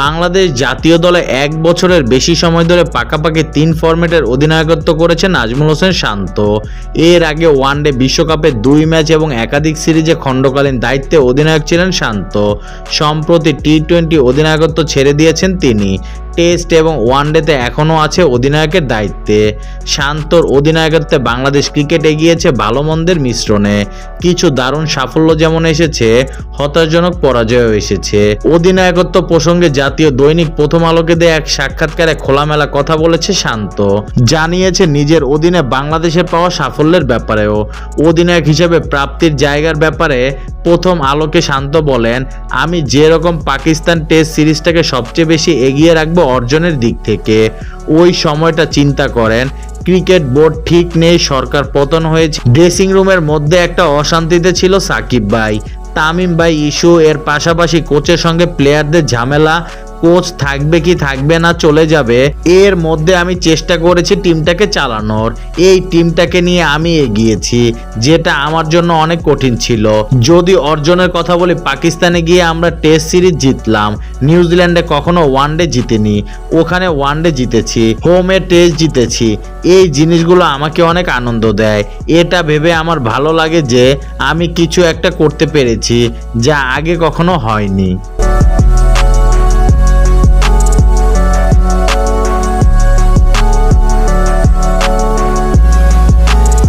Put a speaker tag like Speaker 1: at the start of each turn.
Speaker 1: বাংলাদেশ জাতীয় দলে এক বছরের বেশি সময় ধরে পাকাপাকি তিন ফরম্যাটের অধিনায়কত্ব করেছেন নাজমুল হোসেন শান্ত। এর আগে ওয়ান ডে বিশ্বকাপে দুই ম্যাচ এবং একাধিক সিরিজে খণ্ডকালীন দায়িত্বে অধিনায়ক ছিলেন শান্ত। সম্প্রতি টি টোয়েন্টি অধিনায়কত্ব ছেড়ে দিয়েছেন তিনি। টেস্ট এবং ওয়ানডেতে এখনও আছে অধিনায়কের দায়িত্বে। শান্তর অধিনায়কত্বে বাংলাদেশ ক্রিকেট এগিয়েছে ভালো মন্দের মিশ্রণে। কিছু দারুণ সাফল্য যেমন এসেছে, হতাশজনক পরাজয়ও এসেছে। অধিনায়কত্ব প্রসঙ্গে জাতীয় দৈনিক প্রথম আলোকে দেয়া এক সাক্ষাৎকারে খোলামেলা কথা বলেছে শান্ত। জানিয়েছে, নিজের অধীনে বাংলাদেশের পাওয়া সাফল্যের ব্যাপারেও। অধিনায়ক হিসেবে প্রাপ্তির জায়গার ব্যাপারে প্রথম আলোকে শান্ত বলেন, আমি যেরকম পাকিস্তান টেস্ট সিরিজটাকে সবচেয়ে বেশি এগিয়ে রাখব অর্জনের দিক থেকে ওই সময়টা চিন্তা করেন, ক্রিকেট বোর্ড ঠিক নেই, সরকার পতন হয়েছে। ড্রেসিং রুমের মধ্যে একটা অশান্তিতে ছিল সাকিব ভাই। তামিম ভাই ইস্যু, এর পাশাপাশি কোচের সঙ্গে প্লেয়ারদের ঝামেলা কোচ থাকবে কি থাকবে না চলে যাবে, এর মধ্যে আমি চেষ্টা করেছি টিমটাকে চালানোর। এই টিমটাকে নিয়ে আমি এগিয়েছি, যেটা আমার জন্য অনেক কঠিন ছিল। যদি অর্জনের কথা বলি, পাকিস্তানে গিয়ে আমরা টেস্ট সিরিজ জিতলাম। নিউজিল্যান্ডে কখনো ওয়ানডে জিতেনি। ওখানে ওয়ানডে জিতেছি হোমে টেস্ট জিতেছি। এই জিনিসগুলো আমাকে অনেক আনন্দ দেয়। এটা ভেবে আমার ভালো লাগে যে, আমি কিছু একটা করতে পেরেছি, যা আগে কখনো হয়নি।